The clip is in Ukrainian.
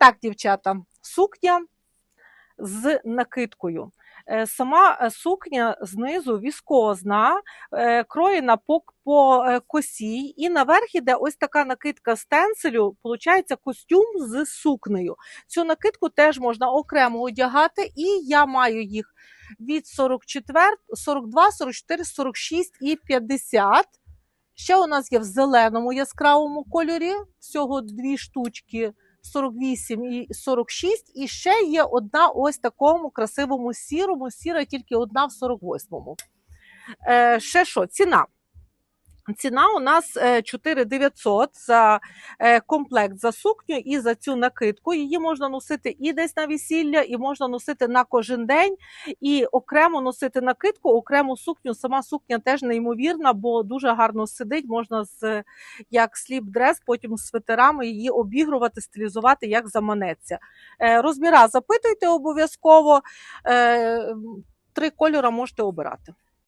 Так, дівчата, сукня з накидкою. Е, Сама е, сукня знизу віскозна, е, кроєна по, по косі, і наверх іде ось така накидка стенселю, виходить костюм з сукнею. Цю накидку теж можна окремо одягати, і я маю їх від 44, 42, 44, 46 і 50. Ще у нас є в зеленому яскравому кольорі, всього дві штучки. 48 і 46, і ще є одна ось такому красивому сірому, сіра тільки одна в 48-му. Е, ще що, ціна? Ціна у нас е, 4900 за е, комплект за сукню і за цю накидку. Її можна носити і десь на весілля, і можна носити на кожен день, і окремо носити накидку, окрему сукню. Сама сукня теж неймовірна, бо дуже гарно сидить. Можна з як сліп-дрес, потім з свитерами її обігрувати, стилізувати, як заманеться. Е, Розміра запитуйте обов'язково. Е, Три кольори можете обирати.